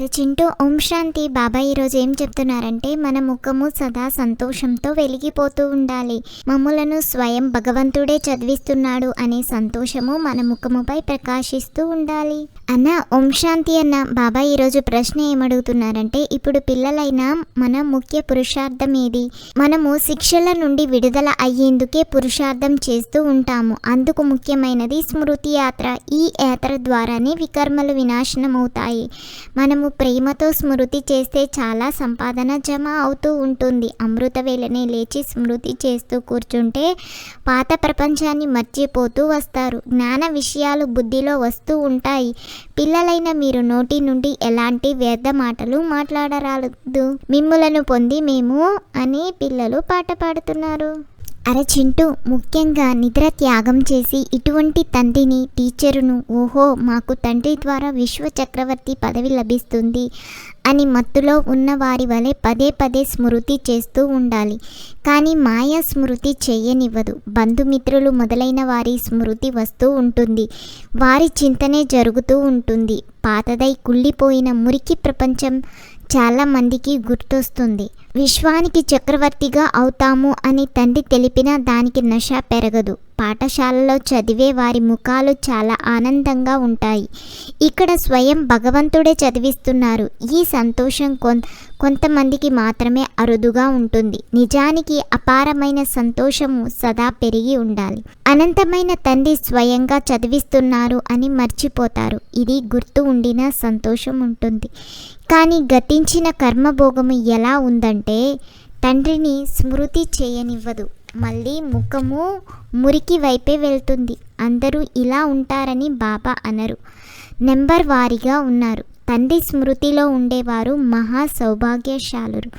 అరే చింటూ ఓం శాంతి. బాబా ఈరోజు ఏం చెప్తున్నారంటే మన ముఖము సదా సంతోషంతో వెలిగిపోతూ ఉండాలి. మమ్ములను స్వయం భగవంతుడే చదివిస్తున్నాడు అనే సంతోషము మన ముఖముపై ప్రకాశిస్తూ ఉండాలి. అన్న ఓం శాంతి అన్న బాబా ఈరోజు ప్రశ్న ఏమడుగుతున్నారంటే ఇప్పుడు పిల్లలైన మన ముఖ్య పురుషార్థం ఏది? మనము శిక్షల నుండి విడుదల అయ్యేందుకే పురుషార్థం చేస్తూ ఉంటాము. అందుకు ముఖ్యమైనది స్మృతి యాత్ర. ఈ యాత్ర ద్వారానే వికర్మలు వినాశనం అవుతాయి మనము ప్రేమతో స్మృతి చేస్తే చాలా సంపాదన జమ అవుతూ ఉంటుంది. అమృత వేళనే లేచి స్మృతి చేస్తూ కూర్చుంటే పాత ప్రపంచాన్ని మర్చిపోతూ వస్తారు. జ్ఞాన విషయాలు బుద్ధిలో వస్తూ ఉంటాయి. పిల్లలైన మీరు నోటి నుండి ఎలాంటి వ్యర్థ మాటలు మాట్లాడరాదు. మిమ్ములను పొంది మేము అని పిల్లలు పాట పాడుతున్నారు. అరే చింటూ ముఖ్యంగా నిద్ర త్యాగం చేసి ఇటువంటి తండ్రిని టీచరును ఓహో మాకు తండ్రి ద్వారా విశ్వ చక్రవర్తి పదవి లభిస్తుంది అని మత్తులో ఉన్న వారి వలె పదే పదే స్మృతి చేస్తూ ఉండాలి. కానీ మాయ స్మృతి చేయనివ్వదు. బంధుమిత్రులు మొదలైన వారి స్మృతి వస్తూ ఉంటుంది. వారి చింతనే జరుగుతూ ఉంటుంది. పాతదై కుళ్ళిపోయిన మురికి ప్రపంచం చాలా మందికి గుర్తొస్తుంది. విశ్వానికి చక్రవర్తిగా అవుతాము అని తండ్రి తెలిపినా దానికి నష పెరగదు. పాఠశాలలో చదివే వారి ముఖాలు చాలా ఆనందంగా ఉంటాయి. ఇక్కడ స్వయం భగవంతుడే చదివిస్తున్నారు. ఈ సంతోషం కొన్ కొంతమందికి మాత్రమే అరుదుగా ఉంటుంది. నిజానికి అపారమైన సంతోషము సదా పెరిగి ఉండాలి. అనంతమైన తండ్రి స్వయంగా చదివిస్తున్నారు అని మర్చిపోతారు. ఇది గుర్తు ఉండిన సంతోషం ఉంటుంది. కానీ గతించిన కర్మభోగము ఎలా ఉందంటే తండ్రిని స్మృతి చేయనివ్వదు. మళ్ళీ ముఖము మురికి వైపే వెళ్తుంది. అందరూ ఇలా ఉంటారని బాబా అనరు. నెంబర్ వారీగా ఉన్నారు. తండ్రి స్మృతిలో ఉండేవారు మహా సౌభాగ్యశాలురు.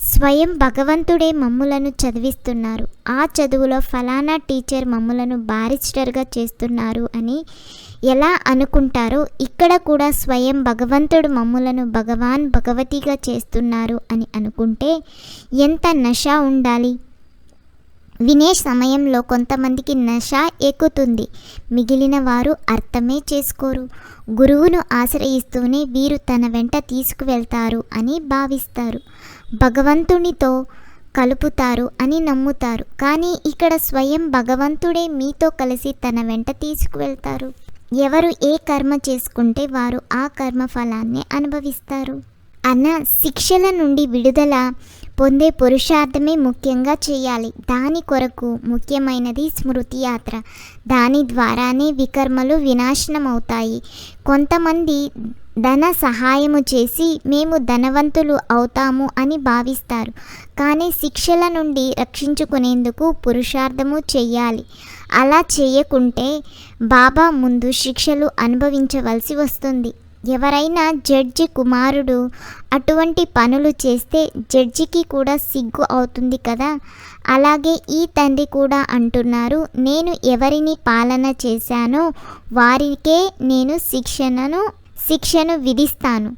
స్వయం భగవంతుడే మమ్ములను చదివిస్తున్నారు. ఆ చదువులో ఫలానా టీచర్ మమ్ములను బారిస్టర్గా చేస్తున్నారు అని ఎలా అనుకుంటారో ఇక్కడ కూడా స్వయం భగవంతుడు మమ్ములను భగవాన్ భగవతిగా చేస్తున్నారు అని అనుకుంటే ఎంత నష ఉండాలి? వినే సమయంలో కొంతమందికి నష ఎక్కుతుంది. మిగిలిన వారు అర్థమే చేసుకోరు. గురువును ఆశ్రయిస్తూనే వీరు తన వెంట తీసుకువెళ్తారు అని భావిస్తారు. భగవంతునితో కలుపుతారు అని నమ్ముతారు. కానీ ఇక్కడ స్వయం భగవంతుడే మీతో కలిసి తన వెంట తీసుకువెళ్తారు. ఎవరు ఏ కర్మ చేసుకుంటే వారు ఆ కర్మ ఫలాన్ని అనుభవిస్తారు. అన్న శిక్షల నుండి విడుదల పొందే పురుషార్థమే ముఖ్యంగా చేయాలి. దాని కొరకు ముఖ్యమైనది స్మృతి యాత్ర. దాని ద్వారానే వికర్మలు వినాశనం అవుతాయి కొంతమంది ధన సహాయము చేసి మేము ధనవంతులు అవుతాము అని భావిస్తారు. కానీ శిక్షల నుండి రక్షించుకునేందుకు పురుషార్థము చేయాలి. అలా చేయకుంటే బాబా ముందు శిక్షలు అనుభవించవలసి వస్తుంది. ఎవరైనా జడ్జి కుమారుడు అటువంటి పనులు చేస్తే జడ్జికి కూడా సిగ్గు అవుతుంది కదా? అలాగే ఈ తండ్రి కూడా అంటున్నారు నేను ఎవరిని పాలన చేశానో వారికే నేను శిక్షణను శిక్షను విధిస్తాను.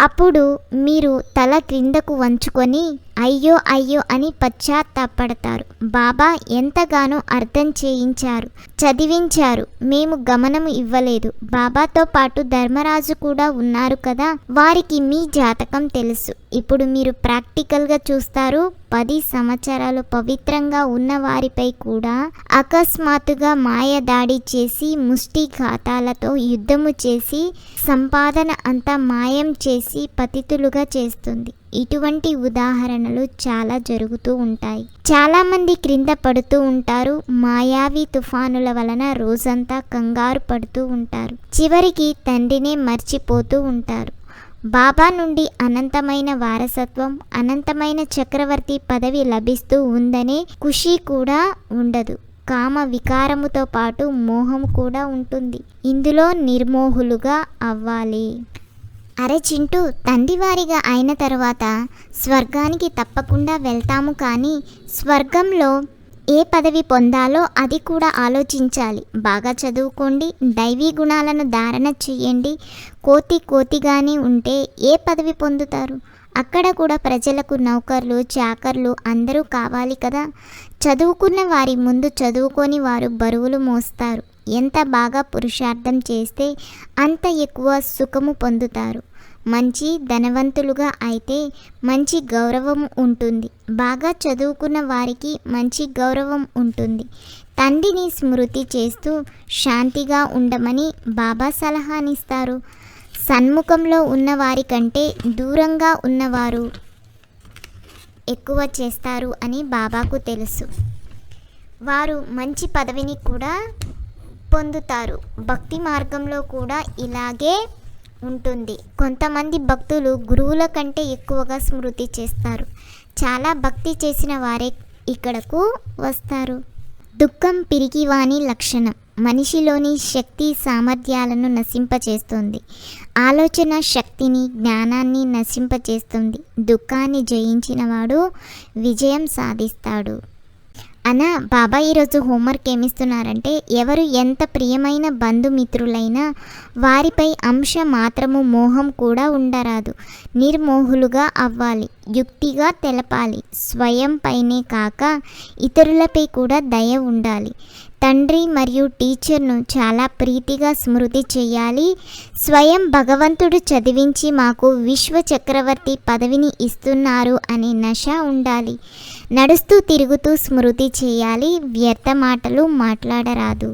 అప్పుడు మీరు తల క్రిందకు వంచుకొని అయ్యో అయ్యో అని పశ్చాత్తాపడతారు. బాబా ఎంతగానో అర్థం చేయించారు చదివించారు. మేము గమనము ఇవ్వలేదు. బాబాతో పాటు ధర్మరాజు కూడా ఉన్నారు కదా వారికి మీ జాతకం తెలుసు. ఇప్పుడు మీరు ప్రాక్టికల్గా చూస్తారు పది సంవత్సరాలు పవిత్రంగా ఉన్న వారిపై కూడా అకస్మాత్తుగా మాయ దాడి చేసి ముష్టి ఘాతాలతో యుద్ధము చేసి సంపాదన అంతా మాయం చేసి పతితులుగా చేస్తుంది. ఇటువంటి ఉదాహరణలు చాలా జరుగుతూ ఉంటాయి. చాలామంది క్రింద పడుతూ ఉంటారు. మాయావి తుఫానుల వలన రోజంతా కంగారు పడుతూ ఉంటారు. చివరికి తండ్రినే మర్చిపోతూ ఉంటారు. బాబా నుండి అనంతమైన వారసత్వం అనంతమైన చక్రవర్తి పదవి లభిస్తూ ఉందనే ఖుషి కూడా ఉండదు. కామ వికారముతో పాటు మోహం కూడా ఉంటుంది. ఇందులో నిర్మోహులుగా అవ్వాలి. అరే చింటూ తండ్రివారిగా అయిన తర్వాత స్వర్గానికి తప్పకుండా వెళ్తాము కానీ స్వర్గంలో ఏ పదవి పొందాలో అది కూడా ఆలోచించాలి. బాగా చదువుకోండి దైవీ గుణాలను ధారణ చేయండి. కోతి కోతిగానే ఉంటే ఏ పదవి పొందుతారు? అక్కడ కూడా ప్రజలకు నౌకర్లు చాకర్లు అందరూ కావాలి కదా. చదువుకున్న వారి ముందు చదువుకొని వారు బరువులు మోస్తారు. ఎంత బాగా పురుషార్థం చేస్తే అంత ఎక్కువ సుఖము పొందుతారు. మంచి ధనవంతులుగా అయితే మంచి గౌరవం ఉంటుంది. బాగా చదువుకున్న వారికి మంచి గౌరవం ఉంటుంది. తండ్రిని స్మృతి చేస్తూ శాంతిగా ఉండమని బాబా సలహానిస్తారు. సన్ముఖంలో ఉన్నవారి కంటే దూరంగా ఉన్నవారు ఎక్కువ చేస్తారు అని బాబాకు తెలుసు. వారు మంచి పదవిని కూడా పొందుతారు. భక్తి మార్గంలో కూడా ఇలాగే ఉంటుంది. కొంతమంది భక్తులు గురువుల కంటే ఎక్కువగా స్మృతి చేస్తారు. చాలా భక్తి చేసిన వారే ఇక్కడకు వస్తారు. దుఃఖం పిరికివాని లక్షణం. మనిషిలోని శక్తి సామర్థ్యాలను నశింపచేస్తుంది. ఆలోచన శక్తిని జ్ఞానాన్ని నశింపచేస్తుంది. దుఃఖాన్ని జయించినవాడు విజయం సాధిస్తాడు. అనా బాబా ఈరోజు హోంవర్క్ ఏమిస్తున్నారంటే ఎవరు ఎంత ప్రియమైన బంధుమిత్రులైనా వారిపై అంశ మాత్రము మోహం కూడా ఉండరాదు. నిర్మోహులుగా అవ్వాలి యుక్తిగా తెలపాలి స్వయంపైనే కాక ఇతరులపై కూడా దయ ఉండాలి. తండ్రి మరియు టీచర్ను చాలా ప్రీతిగా స్మృతి చేయాలి. స్వయం భగవంతుడు చదివించి మాకు విశ్వ చక్రవర్తి పదవిని ఇస్తున్నారు అనే నశ ఉండాలి. నడుస్తూ తిరుగుతూ స్మృతి చేయాలి. వ్యర్థ మాటలు మాట్లాడరాదు.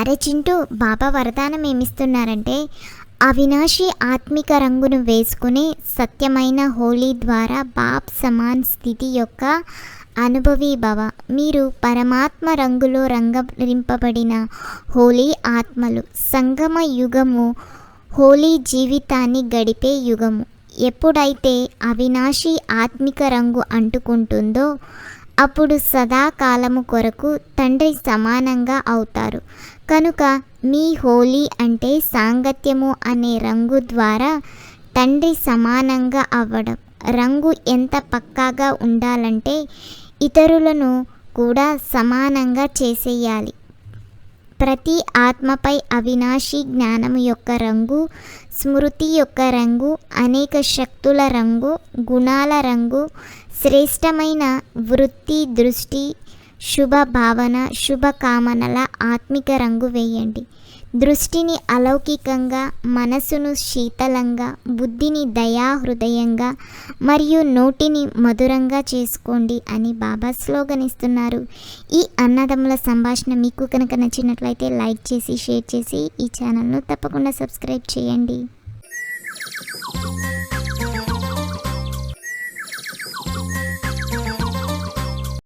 అరే చింటూ బాబా వరదానం ఏమిస్తున్నారంటే అవినాశి ఆత్మిక రంగును వేసుకుని సత్యమైన హోలీ ద్వారా బాప్ సమాన్ స్థితి యొక్క అనుభవీ భవ. మీరు పరమాత్మ రంగులో రంగరింపబడిన హోలీ ఆత్మలు. సంగమ యుగము హోలీ జీవితాన్ని గడిపే యుగము. ఎప్పుడైతే అవినాశి ఆత్మిక రంగు అంటుకుంటుందో అప్పుడు సదాకాలము కొరకు తండ్రి సమానంగా అవుతారు. కనుక మీ హోలీ అంటే సాంగత్యము అనే రంగు ద్వారా తండ్రి సమానంగా అవ్వడం. రంగు ఎంత పక్కాగా ఉండాలంటే ఇతరులను కూడా సమానంగా చేసేయాలి. ప్రతి ఆత్మపై అవినాశి జ్ఞానం యొక్క రంగు స్మృతి యొక్క రంగు అనేక శక్తుల రంగు గుణాల రంగు శ్రేష్టమైన వృత్తి దృష్టి శుభ భావన శుభకామనల ఆత్మిక రంగు వేయండి. దృష్టిని అలౌకికంగా మనసును శీతలంగా బుద్ధిని దయా హృదయంగా మరియు నోటిని మధురంగా చేసుకోండి అని బాబా స్లోగన్ ఇస్తున్నారు ఈ అన్నదమ్ముల సంభాషణ మీకు కనుక నచ్చినట్లయితే లైక్ చేసి షేర్ చేసి ఈ ఛానల్ను తప్పకుండా సబ్స్క్రైబ్ చేయండి.